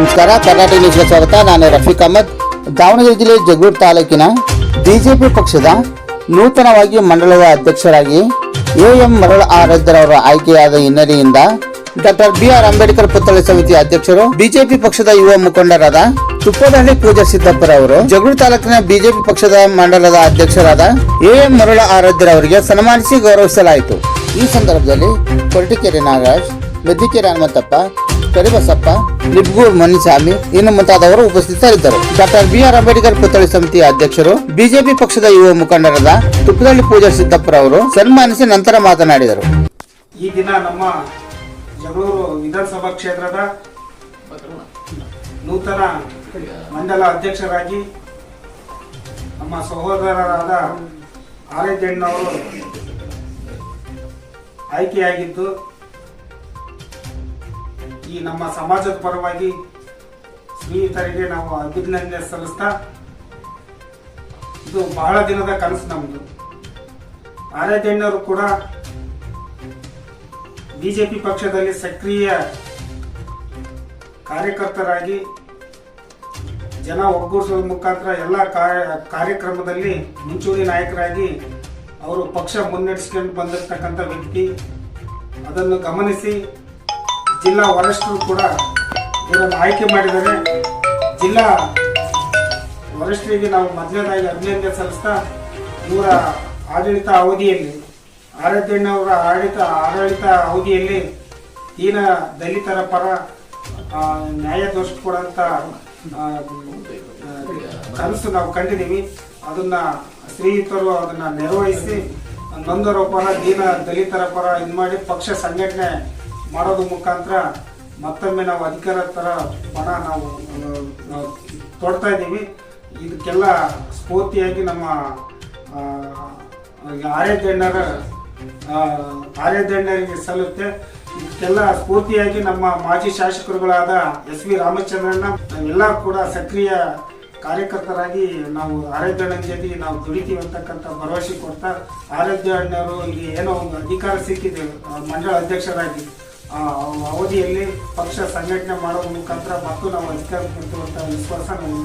ನಮಸ್ಕಾರ, ಕರ್ನಾಟಕ ನ್ಯೂಸ್ಗೆ ಸ್ವಾಗತ. ನಾನು ರಫೀಕ್ ಅಹಮದ್. ದಾವಣಗೆರೆ ಜಿಲ್ಲೆ ಜಗಳೂರು ತಾಲೂಕಿನ ಬಿಜೆಪಿ ಪಕ್ಷದ ನೂತನವಾಗಿ ಮಂಡಳದ ಅಧ್ಯಕ್ಷರಾಗಿ ಎ ಎಂ ಮರಳ ಆರಾಧ್ಯರವರ ಆಯ್ಕೆಯಾದ ಹಿನ್ನೆಲೆಯಿಂದ ಡಾಕ್ಟರ್ ಬಿ ಆರ್ ಅಂಬೇಡ್ಕರ್ ಪುತ್ಥಳಿ ಸಮಿತಿ ಅಧ್ಯಕ್ಷರು ಬಿಜೆಪಿ ಪಕ್ಷದ ಯುವ ಮುಖಂಡರಾದ ತುಪ್ಪದಹಳ್ಳಿ ಪೂಜಾ ಸಿದ್ದಪ್ಪರ ಅವರು ಜಗಳೂರು ತಾಲೂಕಿನ ಬಿಜೆಪಿ ಪಕ್ಷದ ಮಂಡಲದ ಅಧ್ಯಕ್ಷರಾದ ಎ ಮರುಳ ಆರಾಧ್ಯರವರಿಗೆ ಸನ್ಮಾನಿಸಿ ಗೌರವಿಸಲಾಯಿತು. ಈ ಸಂದರ್ಭದಲ್ಲಿ ಕೊರಟಿಕೆರೆ ನಾಗರಾಜ್, ಮೆದ್ದಿಕೆರೆ ಹನುಮಂತಪ್ಪ ಕರಿಬಸಪ್ಪ ನಿಬ್ಗೂರ್ ಮನಿಸ್ವಾಮಿ ಇನ್ನು ಮುಂತಾದವರು ಉಪಸ್ಥಿತರಿದ್ದರು. ಡಾಕ್ಟರ್ ಬಿ ಆರ್ ಅಂಬೇಡ್ಕರ್ ಪುತ್ಥಳಿ ಸಮಿತಿಯ ಅಧ್ಯಕ್ಷರು, ಬಿಜೆಪಿ ಪಕ್ಷದ ಯುವ ಮುಖಂಡರಾದ ತುಪ್ಪದಳ್ಳಿ ಪೂಜಾ ಸಿದ್ದಪ್ಪರವರು ಸನ್ಮಾನಿಸಿ ನಂತರ ಮಾತನಾಡಿದರು. ಈ ದಿನ ನಮ್ಮ ಜಗಳೂರು ವಿಧಾನಸಭಾ ಕ್ಷೇತ್ರದ ನೂತನ ಮಂಡಲ ಅಧ್ಯಕ್ಷರಾಗಿ ನಮ್ಮ ಸಹೋದರರಾದ ಆರ್ಯಜಣ್ಣವರು ಆಯ್ಕೆಯಾಗಿದ್ದು ಈ ನಮ್ಮ ಸಮಾಜದ ಪರವಾಗಿ ಸ್ನೇಹಿತರಿಗೆ ನಾವು ಅಭಿನಂದನೆ ಸಲ್ಲಿಸ್ತಾ ಇದು ಬಹಳ ದಿನದ ಕನಸು ನಮ್ಮದು ಆರ್ಯಜಣ್ಣವರು ಕೂಡ ಬಿಜೆಪಿ ಪಕ್ಷದಲ್ಲಿ ಸಕ್ರಿಯ ಕಾರ್ಯಕರ್ತರಾಗಿ ಜನ ಒಗ್ಗೂಡಿಸೋದ್ರ ಮುಖಾಂತರ ಎಲ್ಲ ಕಾರ್ಯ- ಕಾರ್ಯಕ್ರಮದಲ್ಲಿ ಮುಂಚೂಣಿ ನಾಯಕರಾಗಿ ಅವರು ಪಕ್ಷ ಮುನ್ನಡೆಸ್ಕೊಂಡು ಬಂದಿರತಕ್ಕಂಥ ವ್ಯಕ್ತಿ. ಅದನ್ನು ಗಮನಿಸಿ ಜಿಲ್ಲಾ ವರಿಷ್ಠರು ಕೂಡ ಇದನ್ನು ಆಯ್ಕೆ ಮಾಡಿದ್ದಾರೆ. ಜಿಲ್ಲಾ ವರಿಷ್ಠರಿಗೆ ನಾವು ಮೊದಲನೇದಾಗಿ ಅಭಿನಂದನೆ ಸಲ್ಲಿಸ್ತಾ ಇವರ ಆಡಳಿತ ಅವಧಿಯಲ್ಲಿ ಆರಾಧ್ಯಣ್ಣವರ ಆಡಳಿತ ಆಡಳಿತ ಅವಧಿಯಲ್ಲಿ ದೀನ ದಲಿತರ ಪರ ನ್ಯಾಯ ದೊರಕಿಕೊಡಂತ ಆ, ಕನಸು ನಾವು ಕಂಡಿದ್ದೀವಿ. ಅದನ್ನ ಸ್ನೇಹಿತರು ಅದನ್ನ ನಿರ್ವಹಿಸಿ ನೊಂದರ ಪರ ದೀನ ದಲಿತರ ಪರ ಇದು ಮಾಡಿ ಪಕ್ಷ ಸಂಘಟನೆ ಮಾಡೋದ್ರ ಮುಖಾಂತರ ಮತ್ತೊಮ್ಮೆ ನಾವು ಅಧಿಕಾರ ಥರ ಪಣ ನಾವು ತೊಡ್ತಾ ಇದ್ದೀವಿ. ಇದಕ್ಕೆಲ್ಲ ಸ್ಫೂರ್ತಿಯಾಗಿ ನಮ್ಮ ಆರ್ಯದಣ್ಣರ ಆರ್ಯದಣ್ಣರಿಗೆ ಸಲ್ಲುತ್ತೆ. ಇದಕ್ಕೆಲ್ಲ ಸ್ಫೂರ್ತಿಯಾಗಿ ನಮ್ಮ ಮಾಜಿ ಶಾಸಕರುಗಳಾದ ಎಸ್ ವಿ ರಾಮಚಂದ್ರಣ್ಣ, ನಾವೆಲ್ಲ ಕೂಡ ಸಕ್ರಿಯ ಕಾರ್ಯಕರ್ತರಾಗಿ ನಾವು ಆರೋಗ್ಯಣ್ಣನ ಜೊತೆ ನಾವು ದುಡಿತೀವಿ ಅಂತಕ್ಕಂಥ ಭರವಸೆ ಕೊಡ್ತಾ ಆರೋಗ್ಯ ಅಣ್ಣರು ಇಲ್ಲಿ ಏನೋ ಒಂದು ಅಧಿಕಾರ ಸಿಕ್ಕಿದೆ ಮಂಡಳ ಅಧ್ಯಕ್ಷರಾಗಿ. ಅವಧಿಯಲ್ಲಿ ಪಕ್ಷ ಸಂಘಟನೆ ಮಾಡೋದ್ರ ಮುಖಾಂತರ ಮತ್ತು ನಾವು ಅಧಿಕಾರ ಕೊಡ್ತೀವಿ ಅಂತ ವಿಶ್ವಾಸ ನಾವು